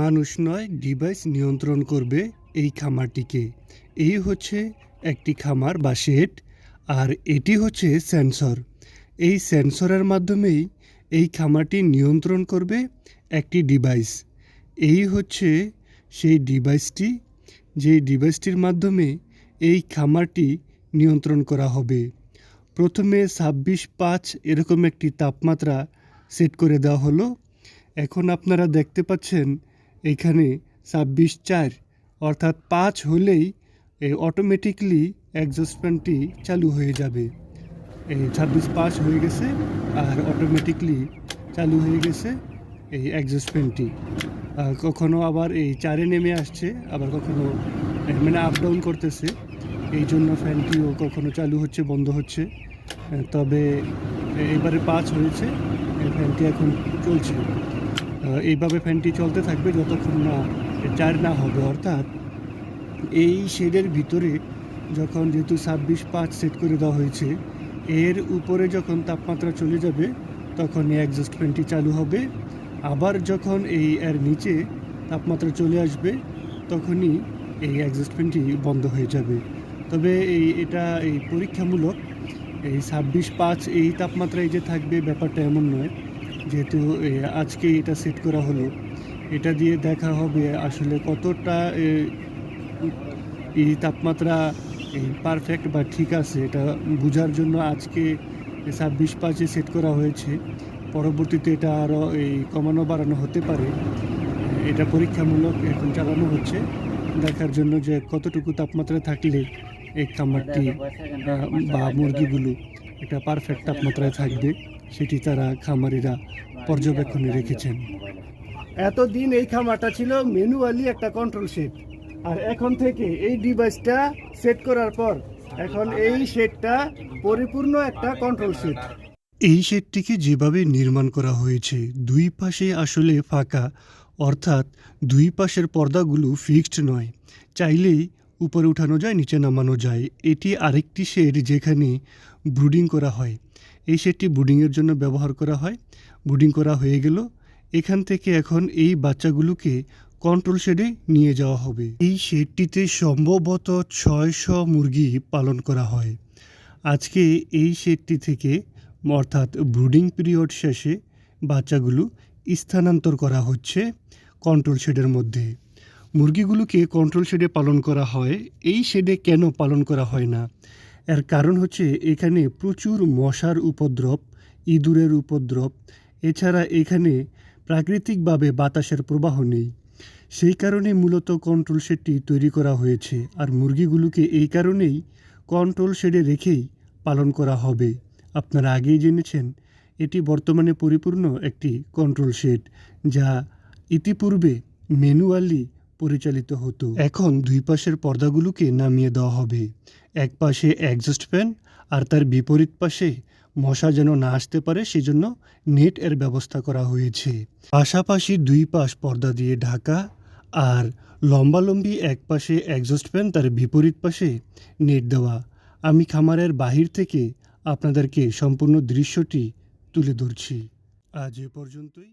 মানুষ নয় ডিভাইস নিয়ন্ত্রণ করবে এই খামারটিকে। এই হচ্ছে একটি খামার বা শেড আর এটি হচ্ছে সেন্সর এই সেন্সরের মাধ্যমেই এই খামারটি নিয়ন্ত্রণ করবে একটি ডিভাইস এই হচ্ছে সেই ডিভাইসটি যে ডিভাইসটির মাধ্যমে এই খামারটি নিয়ন্ত্রণ করা হবে। প্রথমে ছাব্বিশ পাঁচ এরকম একটি তাপমাত্রা সেট করে দেওয়া হলো। এখন আপনারা দেখতে পাচ্ছেন এখানে ছাব্বিশ চার অর্থাৎ পাঁচ হলেই অটোমেটিকলি অ্যাডজাস্টমেন্টটি চালু হয়ে যাবে। এই ছাব্বিশ পাঁচ হয়ে গেছে আর অটোমেটিকলি চালু হয়ে গেছে এই অ্যাডজাস্টমেন্টটি আহ, কখনো আবার এই চারে নেমে আসছে আবার কখনো মানে আপ ডাউন করতেছে। এই জন্য ফ্যানটিও কখনো চালু হচ্ছে বন্ধ হচ্ছে। তবে এবারে পাঁচ হয়েছে ফ্যানটি এখন চলছে। এইভাবে ফ্যানটি চলতে থাকবে যতক্ষণ না চার না হবে। অর্থাৎ এই শেডের ভিতরে যখন যেহেতু ছাব্বিশ পাঁচ সেট করে দেওয়া হয়েছে, এর উপরে যখন তাপমাত্রা চলে যাবে, তখন এই অ্যাডজাস্ট ফ্যানটি চালু হবে। আবার যখন এই এর নিচে তাপমাত্রা চলে আসবে, তখনই এই অ্যাডজাস্ট ফ্যানটি বন্ধ হয়ে যাবে। তবে এই, এটা এই পরীক্ষামূলক, এই ছাব্বিশ পাঁচ এই তাপমাত্রায় যে থাকবে, ব্যাপারটা এমন নয়। যেহেতু আজকে এটা সেট করা হলো, এটা দিয়ে দেখা হবে আসলে কতটা এই তাপমাত্রা পারফেক্ট বা ঠিক আছে। এটা বোঝার জন্য আজকে ছাব্বিশ পাঁচে সেট করা হয়েছে। পরবর্তীতে এটা আরও এই কমানো বাড়ানো হতে পারে। এটা পরীক্ষামূলক এখন চালানো হচ্ছে। দেখার জন্য যে কতটুকু তাপমাত্রা থাকলে এই খামারটি বা মুরগিগুলো এটা পারফেক্ট তাপমাত্রায় থাকবে। সেটি তারা খামারিরা পর্যবেক্ষণে রেখেছেন। এতদিন এই খামারটা ছিল ম্যানুয়ালি একটা কন্ট্রোল সেট আর এখন থেকে এই ডিভাইসটা সেট করার পর এখন এই সেটটা পরিপূর্ণ একটা কন্ট্রোল সেট এই শেডটিকে যেভাবে নির্মাণ করা হয়েছে দুই পাশে আসলে ফাঁকা। অর্থাৎ দুই পাশের পর্দাগুলো ফিক্সড নয়। চাইলেই উপরে উঠানো যায়, নিচে নামানো যায়। এটি আরেকটি শেড যেখানে ব্রুডিং করা হয়। এই শেডটি ব্রুডিংয়ের জন্য ব্যবহার করা হয়। ব্রুডিং করা হয়ে গেল। এখান থেকে এখন এই বাচ্চাগুলোকে কন্ট্রোল শেডে নিয়ে যাওয়া হবে। এই শেডটিতে সম্ভবত ছয়শো মুরগি পালন করা হয়। আজকে এই শেডটি থেকে, অর্থাৎ ব্রুডিং পিরিয়ড শেষে, বাচ্চাগুলো স্থানান্তর করা হচ্ছে কন্ট্রোল শেডের মধ্যে। মুরগিগুলোকে কন্ট্রোল শেডে পালন করা হয়। এই শেডে কেন পালন করা হয় না? এর কারণ হচ্ছে এখানে প্রচুর মশার উপদ্রব, ইঁদুরের উপদ্রব। এছাড়া এখানে প্রাকৃতিকভাবে বাতাসের প্রবাহ নেই। সেই কারণে মূলত কন্ট্রোল শেডটি তৈরি করা হয়েছে। আর মুরগিগুলোকে এই কারণেই কন্ট্রোল শেডে রেখেই পালন করা হবে। আপনারা আগেই জেনেছেন, এটি বর্তমানে পরিপূর্ণ একটি কন্ট্রোল শেড যা ইতিপূর্বে ম্যানুয়ালি পরিচালিত হতো। এখন দুই পাশের পর্দাগুলোকে নামিয়ে দেওয়া হবে। এক পাশে অ্যাডজাস্ট ফ্যান আর তার বিপরীত পাশে মশা যেন না আসতে পারে সেজন্য নেট এর ব্যবস্থা করা হয়েছে। পাশাপাশি দুই পাশ পর্দা দিয়ে ঢাকা আর লম্বালম্বি এক পাশে অ্যাডজাস্ট ফ্যান তার বিপরীত পাশে নেট দেওয়া। আমি খামারের বাহির থেকে আপনাদেরকে সম্পূর্ণ দৃশ্যটি তুলে ধরছি। আজ এ পর্যন্তই।